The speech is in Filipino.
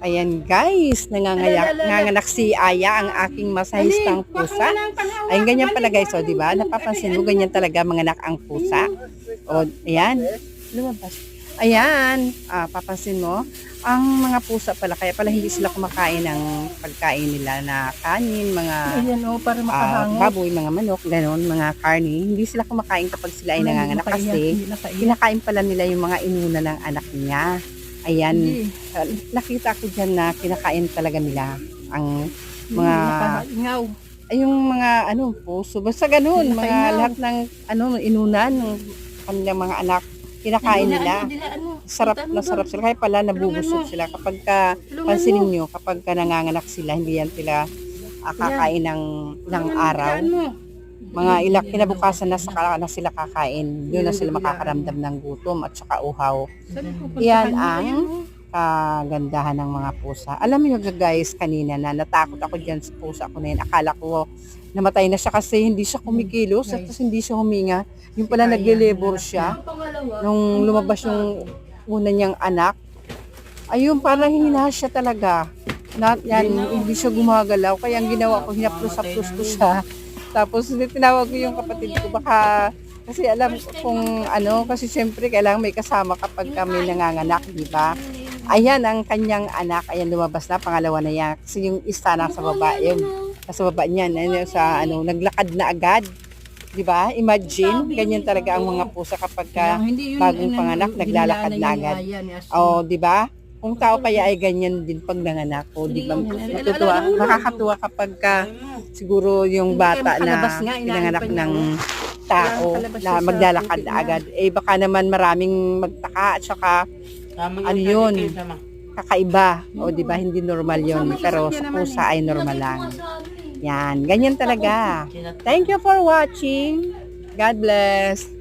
Ayan guys, nangangayak, nanganganak si Aya, ang aking masahistang pusa. Ayun, ganyan pala guys, o, di ba? Napapansin mo, ganyan talaga mga anak ang pusa. O, ayan. Lumabas. Ayan, ah, papansin mo, ang mga pusa pala, kaya pala hindi sila kumakain ng pagkain nila na kanin, mga Ayan o, para ah, makahangot. baboy, mga manok, ganon, mga karni. Hindi sila kumakain kapag sila ay nanganganak kasi kinakain pala nila yung mga inuna ng anak niya. Ayan, uh, nakita ko dyan na kinakain talaga nila ang mga Ingaw. ay yung mga ano puso. Basta ganun mga lahat ng ano inunan ng kanilang mga anak. Kinakain nila. sarap na sarap sila. Kaya pala nabubusog sila. Kapag ka pansinin nyo kapag ka nanganganak sila hindi yan sila ah, kakain ng ng araw mga ilang kinabukasan na sa na sila kakain doon na sila makakaramdam ng gutom at saka uhaw Yan ang kagandahan ng mga pusa. Alam niyo guys, kanina na natakot ako dyan sa pusa ko na yun. Akala ko namatay na siya kasi hindi siya kumikilos at hindi siya huminga. Yung pala nagle-labor siya nung lumabas yung una niyang anak. Ayun, parang hina siya talaga. Na, yan, hindi siya gumagalaw. Kaya ang ginawa ko, hinaplos-aplos ko siya. Tapos tinawag ko yung kapatid ko, baka kasi alam kung ano, kasi siyempre kailangan may kasama kapag kami nanganganak, di ba? Ayan ang kanyang anak, ayan lumabas na, pangalawa na yan. Kasi yung isa nasa baba, yung nasa baba niyan, ayun, sa ano, naglakad na agad. Di ba? Imagine, ganyan talaga ang mga pusa kapag ka, bagong panganak, naglalakad na agad. oh, di ba? Kung tao kaya ay ganyan din pag nanganak ko, di ba? Natutuwa, nakakatuwa kapag ka, siguro yung bata na pinanganak ng tao na maglalakad agad. Eh baka naman maraming magtaka at saka Ano yun? kakaiba. O di ba hindi normal yon Pero sa pusa ay normal lang. Yan, ganyan talaga. Thank you for watching. God bless.